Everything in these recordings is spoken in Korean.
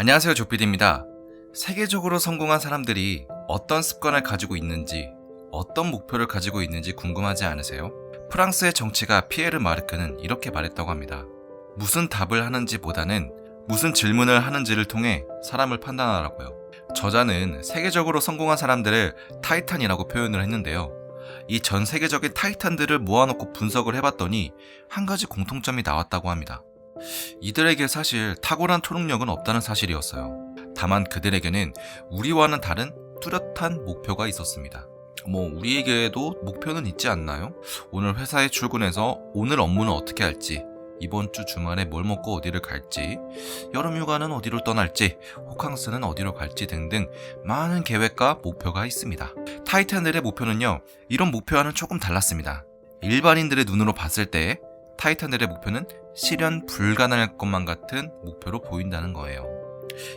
안녕하세요 조피디입니다. 세계적으로 성공한 사람들이 어떤 습관을 가지고 있는지 어떤 목표를 가지고 있는지 궁금하지 않으세요? 프랑스의 정치가 피에르 마르크는 이렇게 말했다고 합니다. 무슨 답을 하는지보다는 무슨 질문을 하는지를 통해 사람을 판단하라고요. 저자는 세계적으로 성공한 사람들을 타이탄이라고 표현을 했는데요. 이 전 세계적인 타이탄들을 모아놓고 분석을 해봤더니 한 가지 공통점이 나왔다고 합니다. 이들에게 사실 탁월한 초능력은 없다는 사실이었어요. 다만 그들에게는 우리와는 다른 뚜렷한 목표가 있었습니다. 뭐 우리에게도 목표는 있지 않나요? 오늘 회사에 출근해서 오늘 업무는 어떻게 할지, 이번 주 주말에 뭘 먹고 어디를 갈지, 여름 휴가는 어디로 떠날지, 호캉스는 어디로 갈지 등등 많은 계획과 목표가 있습니다. 타이탄들의 목표는요, 이런 목표와는 조금 달랐습니다. 일반인들의 눈으로 봤을 때 타이탄들의 목표는 실현 불가능할 것만 같은 목표로 보인다는 거예요.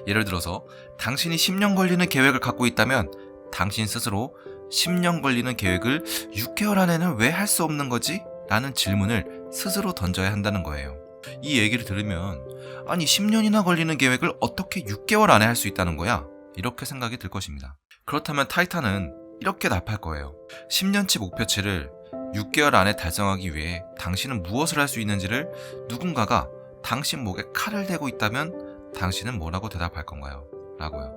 예를 들어서 당신이 10년 걸리는 계획을 갖고 있다면 당신 스스로 10년 걸리는 계획을 6개월 안에는 왜 할 수 없는 거지? 라는 질문을 스스로 던져야 한다는 거예요. 이 얘기를 들으면 아니 10년이나 걸리는 계획을 어떻게 6개월 안에 할 수 있다는 거야? 이렇게 생각이 들 것입니다. 그렇다면 타이탄은 이렇게 답할 거예요. 10년치 목표치를 6개월 안에 달성하기 위해 당신은 무엇을 할 수 있는지를 누군가가 당신 목에 칼을 대고 있다면 당신은 뭐라고 대답할 건가요? 라고요.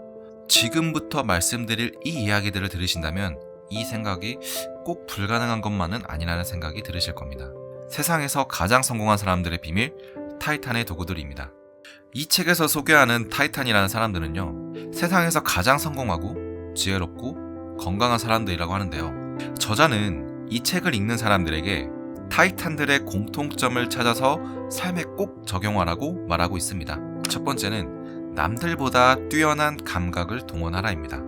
지금부터 말씀드릴 이 이야기들을 들으신다면 이 생각이 꼭 불가능한 것만은 아니라는 생각이 들으실 겁니다. 세상에서 가장 성공한 사람들의 비밀, 타이탄의 도구들입니다. 이 책에서 소개하는 타이탄이라는 사람들은요, 세상에서 가장 성공하고 지혜롭고 건강한 사람들이라고 하는데요. 저자는 이 책을 읽는 사람들에게 타이탄들의 공통점을 찾아서 삶에 꼭 적용하라고 말하고 있습니다. 첫 번째는 남들보다 뛰어난 감각을 동원하라입니다.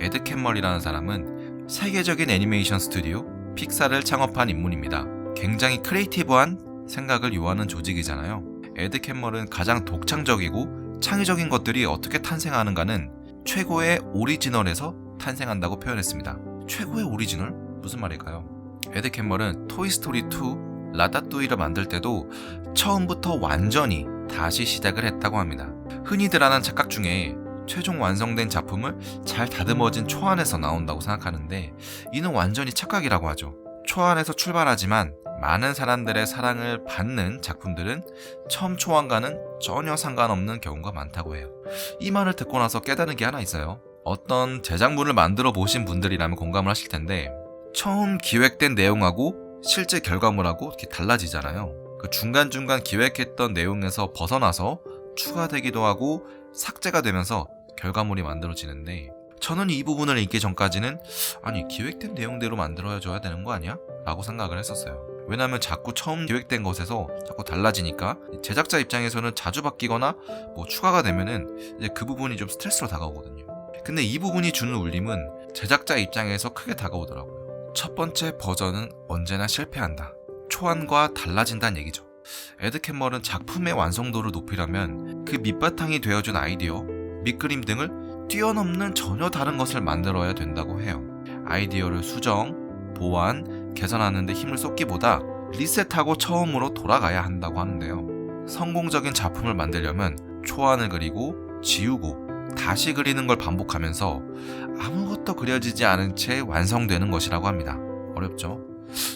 에드 캠머리라는 사람은 세계적인 애니메이션 스튜디오 픽사를 창업한 인물입니다. 굉장히 크리에이티브한 생각을 요하는 조직이잖아요. 에드 캠머는 가장 독창적이고 창의적인 것들이 어떻게 탄생하는가는 최고의 오리지널에서 탄생한다고 표현했습니다. 최고의 오리지널? 무슨 말일까요? 에드 캠머는 토이스토리 2, 라따뚜이를 만들 때도 처음부터 완전히 다시 시작을 했다고 합니다. 흔히들 하는 착각 중에 최종 완성된 작품을 잘 다듬어진 초안에서 나온다고 생각하는데 이는 완전히 착각이라고 하죠. 초안에서 출발하지만 많은 사람들의 사랑을 받는 작품들은 처음 초안과는 전혀 상관없는 경우가 많다고 해요. 이 말을 듣고 나서 깨달은 게 하나 있어요. 어떤 제작물을 만들어 보신 분들이라면 공감을 하실 텐데 처음 기획된 내용하고 실제 결과물하고 이렇게 달라지잖아요. 그 중간중간 기획했던 내용에서 벗어나서 추가되기도 하고 삭제가 되면서 결과물이 만들어지는데 저는 이 부분을 읽기 전까지는 아니 기획된 내용대로 만들어줘야 되는 거 아니야? 라고 생각을 했었어요. 왜냐하면 자꾸 처음 기획된 것에서 자꾸 달라지니까 제작자 입장에서는 자주 바뀌거나 뭐 추가가 되면은 이제 그 부분이 좀 스트레스로 다가오거든요. 근데 이 부분이 주는 울림은 제작자 입장에서 크게 다가오더라고요. 첫 번째 버전은 언제나 실패한다. 초안과 달라진다는 얘기죠. 에드 캠머는 작품의 완성도를 높이려면 그 밑바탕이 되어준 아이디어, 밑그림 등을 뛰어넘는 전혀 다른 것을 만들어야 된다고 해요. 아이디어를 수정, 보완, 개선하는 데 힘을 쏟기보다 리셋하고 처음으로 돌아가야 한다고 하는데요. 성공적인 작품을 만들려면 초안을 그리고 지우고 다시 그리는 걸 반복하면서 아무것도 그려지지 않은 채 완성되는 것이라고 합니다. 어렵죠?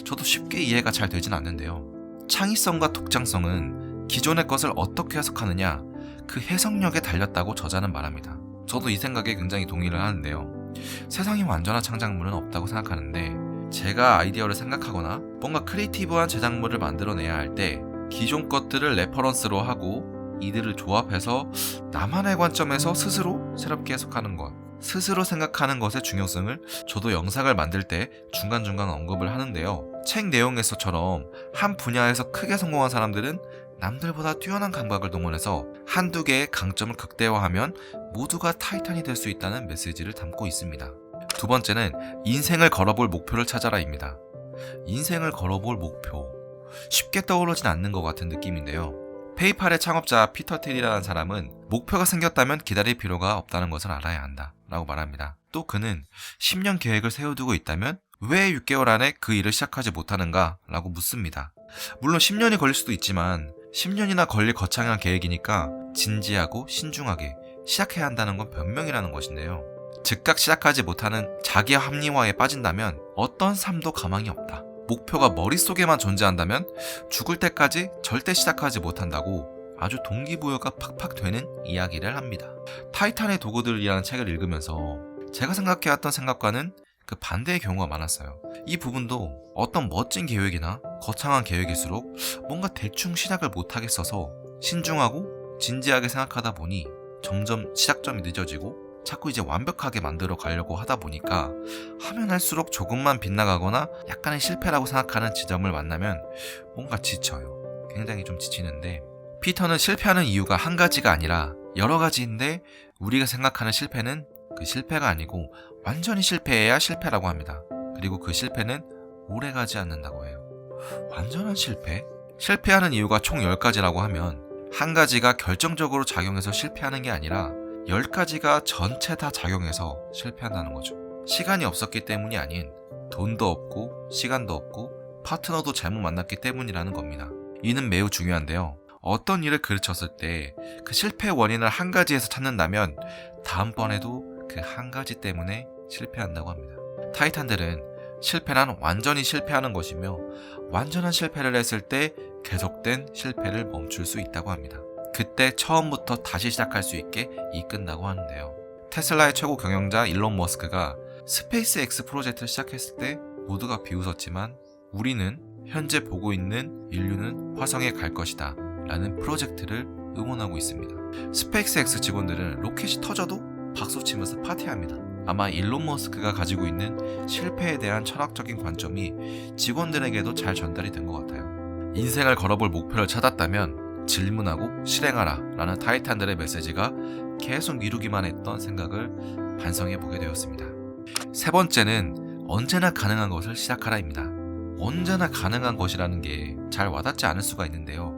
저도 쉽게 이해가 잘 되진 않는데요. 창의성과 독창성은 기존의 것을 어떻게 해석하느냐 그 해석력에 달렸다고 저자는 말합니다. 저도 이 생각에 굉장히 동의를 하는데요. 세상에 완전한 창작물은 없다고 생각하는데 제가 아이디어를 생각하거나 뭔가 크리에이티브한 제작물을 만들어내야 할 때 기존 것들을 레퍼런스로 하고 이들을 조합해서 나만의 관점에서 스스로 새롭게 해석하는 것 스스로 생각하는 것의 중요성을 저도 영상을 만들 때 중간중간 언급을 하는데요. 책 내용에서처럼 한 분야에서 크게 성공한 사람들은 남들보다 뛰어난 감각을 동원해서 한두 개의 강점을 극대화하면 모두가 타이탄이 될 수 있다는 메시지를 담고 있습니다. 두 번째는 인생을 걸어볼 목표를 찾아라입니다. 인생을 걸어볼 목표. 쉽게 떠오르진 않는 것 같은 느낌인데요. 페이팔의 창업자 피터 틸이라는 사람은 목표가 생겼다면 기다릴 필요가 없다는 것을 알아야 한다. 라고 말합니다. 또 그는 10년 계획을 세워두고 있다면 왜 6개월 안에 그 일을 시작하지 못하는가? 라고 묻습니다. 물론 10년이 걸릴 수도 있지만 10년이나 걸릴 거창한 계획이니까 진지하고 신중하게 시작해야 한다는 건 변명이라는 것인데요. 즉각 시작하지 못하는 자기 합리화에 빠진다면 어떤 삶도 가망이 없다. 목표가 머릿속에만 존재한다면 죽을 때까지 절대 시작하지 못한다고 아주 동기부여가 팍팍 되는 이야기를 합니다. 타이탄의 도구들이라는 책을 읽으면서 제가 생각해왔던 생각과는 그 반대의 경우가 많았어요. 이 부분도 어떤 멋진 계획이나 거창한 계획일수록 뭔가 대충 시작을 못하겠어서 신중하고 진지하게 생각하다 보니 점점 시작점이 늦어지고 자꾸 이제 완벽하게 만들어 가려고 하다 보니까 하면 할수록 조금만 빗나가거나 약간의 실패라고 생각하는 지점을 만나면 뭔가 지쳐요. 굉장히 좀 지치는데 피터는 실패하는 이유가 한 가지가 아니라 여러 가지인데 우리가 생각하는 실패는 그 실패가 아니고 완전히 실패해야 실패라고 합니다. 그리고 그 실패는 오래 가지 않는다고 해요. 완전한 실패? 실패하는 이유가 총 10가지라고 하면 한 가지가 결정적으로 작용해서 실패하는 게 아니라 10가지가 전체 다 작용해서 실패한다는 거죠. 시간이 없었기 때문이 아닌 돈도 없고 시간도 없고 파트너도 잘못 만났기 때문이라는 겁니다. 이는 매우 중요한데요. 어떤 일을 그르쳤을 때 그 실패 원인을 한 가지에서 찾는다면 다음번에도 그 한 가지 때문에 실패한다고 합니다. 타이탄들은 실패란 완전히 실패하는 것이며 완전한 실패를 했을 때 계속된 실패를 멈출 수 있다고 합니다. 그때 처음부터 다시 시작할 수 있게 이끈다고 하는데요. 테슬라의 최고 경영자 일론 머스크가 스페이스 X 프로젝트를 시작했을 때 모두가 비웃었지만 우리는 현재 보고 있는 인류는 화성에 갈 것이다 라는 프로젝트를 응원하고 있습니다. 스페이스 X 직원들은 로켓이 터져도 박수치면서 파티합니다. 아마 일론 머스크가 가지고 있는 실패에 대한 철학적인 관점이 직원들에게도 잘 전달이 된 것 같아요. 인생을 걸어볼 목표를 찾았다면 질문하고 실행하라 라는 타이탄들의 메시지가 계속 이루기만 했던 생각을 반성해 보게 되었습니다. 세 번째는 언제나 가능한 것을 시작하라입니다. 언제나 가능한 것이라는 게 잘 와닿지 않을 수가 있는데요.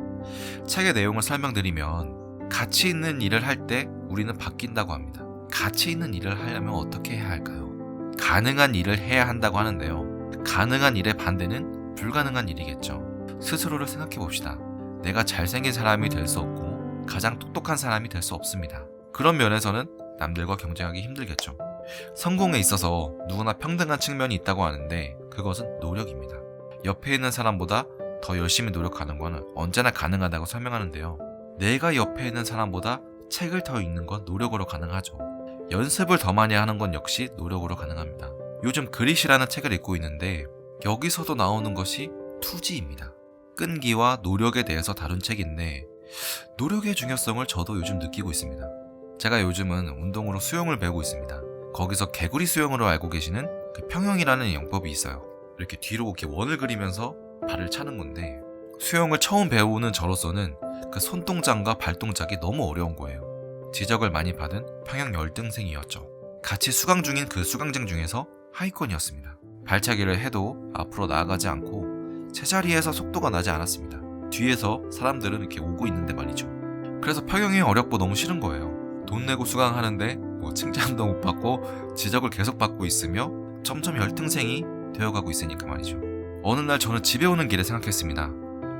책의 내용을 설명드리면 가치 있는 일을 할 때 우리는 바뀐다고 합니다. 가치 있는 일을 하려면 어떻게 해야 할까요? 가능한 일을 해야 한다고 하는데요. 가능한 일의 반대는 불가능한 일이겠죠. 스스로를 생각해 봅시다. 내가 잘생긴 사람이 될 수 없고 가장 똑똑한 사람이 될 수 없습니다. 그런 면에서는 남들과 경쟁하기 힘들겠죠. 성공에 있어서 누구나 평등한 측면이 있다고 하는데 그것은 노력입니다. 옆에 있는 사람보다 더 열심히 노력하는 것은 언제나 가능하다고 설명하는데요. 내가 옆에 있는 사람보다 책을 더 읽는 건 노력으로 가능하죠. 연습을 더 많이 하는 건 역시 노력으로 가능합니다. 요즘 그릿이라는 책을 읽고 있는데 여기서도 나오는 것이 투지입니다. 끈기와 노력에 대해서 다룬 책인데 노력의 중요성을 저도 요즘 느끼고 있습니다. 제가 요즘은 운동으로 수영을 배우고 있습니다. 거기서 개구리 수영으로 알고 계시는 그 평형이라는 영법이 있어요. 이렇게 뒤로 이렇게 원을 그리면서 발을 차는 건데 수영을 처음 배우는 저로서는 그 손동작과 발동작이 너무 어려운 거예요. 지적을 많이 받은 평양 열등생이었죠. 같이 수강 중인 그 수강생 중에서 하위권이었습니다. 발차기를 해도 앞으로 나아가지 않고 제자리에서 속도가 나지 않았습니다. 뒤에서 사람들은 이렇게 오고 있는데 말이죠. 그래서 평형이 어렵고 너무 싫은 거예요. 돈 내고 수강하는데 뭐 칭찬도 못 받고 지적을 계속 받고 있으며 점점 열등생이 되어가고 있으니까 말이죠. 어느 날 저는 집에 오는 길에 생각했습니다.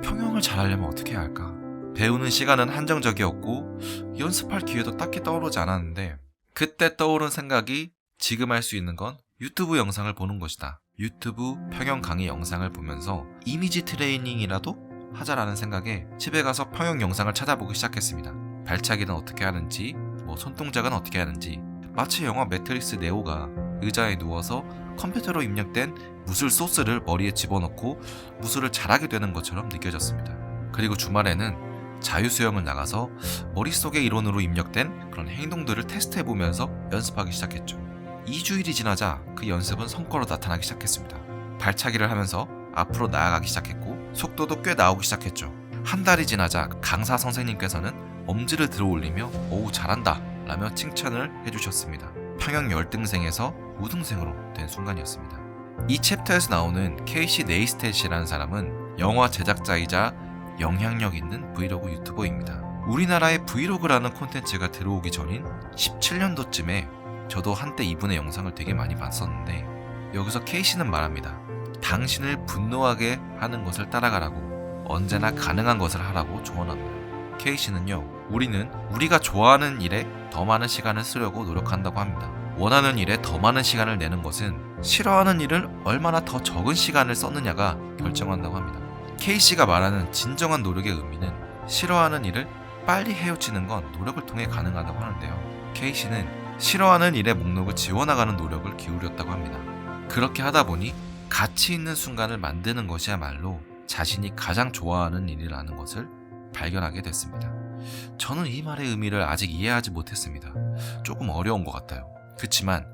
평형을 잘하려면 어떻게 해야 할까? 배우는 시간은 한정적이었고 연습할 기회도 딱히 떠오르지 않았는데 그때 떠오른 생각이 지금 할 수 있는 건 유튜브 영상을 보는 것이다. 유튜브 평형 강의 영상을 보면서 이미지 트레이닝이라도 하자라는 생각에 집에 가서 평형 영상을 찾아보기 시작했습니다. 발차기는 어떻게 하는지, 뭐 손동작은 어떻게 하는지 마치 영화 매트릭스 네오가 의자에 누워서 컴퓨터로 입력된 무술 소스를 머리에 집어넣고 무술을 잘하게 되는 것처럼 느껴졌습니다. 그리고 주말에는 자유수영을 나가서 머릿속의 이론으로 입력된 그런 행동들을 테스트해보면서 연습하기 시작했죠. 2주일이 지나자 그 연습은 성과로 나타나기 시작했습니다. 발차기를 하면서 앞으로 나아가기 시작했고 속도도 꽤 나오기 시작했죠. 한 달이 지나자 강사 선생님께서는 엄지를 들어 올리며 오우 잘한다 라며 칭찬을 해주셨습니다. 평양 열등생에서 우등생으로 된 순간이었습니다. 이 챕터에서 나오는 케이시 네이스텟이라는 사람은 영화 제작자이자 영향력 있는 브이로그 유튜버입니다. 우리나라에 브이로그라는 콘텐츠가 들어오기 전인 17년도쯤에 저도 한때 이분의 영상을 되게 많이 봤었는데 여기서 케이시는 말합니다. 당신을 분노하게 하는 것을 따라가라고 언제나 가능한 것을 하라고 조언합니다. 케이시는요, 우리는 우리가 좋아하는 일에 더 많은 시간을 쓰려고 노력한다고 합니다. 원하는 일에 더 많은 시간을 내는 것은 싫어하는 일을 얼마나 더 적은 시간을 썼느냐가 결정한다고 합니다. K씨가 말하는 진정한 노력의 의미는 싫어하는 일을 빨리 헤우치는 건 노력을 통해 가능하다고 하는데요. K씨는 싫어하는 일의 목록을 지워나가는 노력을 기울였다고 합니다. 그렇게 하다 보니 가치 있는 순간을 만드는 것이야말로 자신이 가장 좋아하는 일이라는 것을 발견하게 됐습니다. 저는 이 말의 의미를 아직 이해하지 못했습니다. 조금 어려운 것 같아요. 그렇지만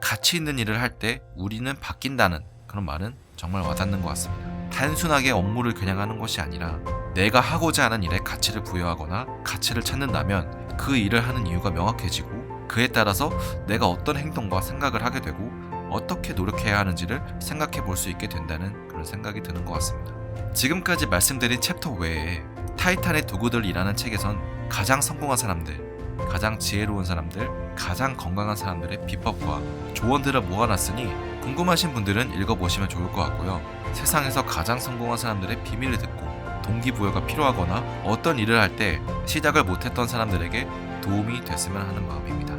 가치 있는 일을 할 때 우리는 바뀐다는 그런 말은 정말 와닿는 것 같습니다. 단순하게 업무를 그냥 하는 것이 아니라 내가 하고자 하는 일에 가치를 부여하거나 가치를 찾는다면 그 일을 하는 이유가 명확해지고 그에 따라서 내가 어떤 행동과 생각을 하게 되고 어떻게 노력해야 하는지를 생각해 볼 수 있게 된다는 그런 생각이 드는 것 같습니다. 지금까지 말씀드린 챕터 외에 타이탄의 도구들이라는 책에선 가장 성공한 사람들, 가장 지혜로운 사람들, 가장 건강한 사람들의 비법과 조언들을 모아놨으니 궁금하신 분들은 읽어보시면 좋을 것 같고요. 세상에서 가장 성공한 사람들의 비밀을 듣고 동기부여가 필요하거나 어떤 일을 할 때 시작을 못했던 사람들에게 도움이 됐으면 하는 마음입니다.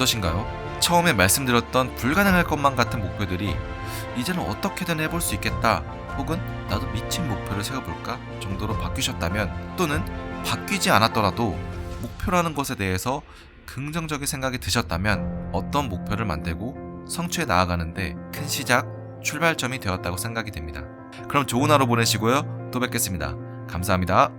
어떠신가요? 처음에 말씀드렸던 불가능할 것만 같은 목표들이 이제는 어떻게든 해볼 수 있겠다 혹은 나도 미친 목표를 세워볼까 정도로 바뀌셨다면 또는 바뀌지 않았더라도 목표라는 것에 대해서 긍정적인 생각이 드셨다면 어떤 목표를 만들고 성취해 나아가는데 큰 시작, 출발점이 되었다고 생각이 됩니다. 그럼 좋은 하루 보내시고요. 또 뵙겠습니다. 감사합니다.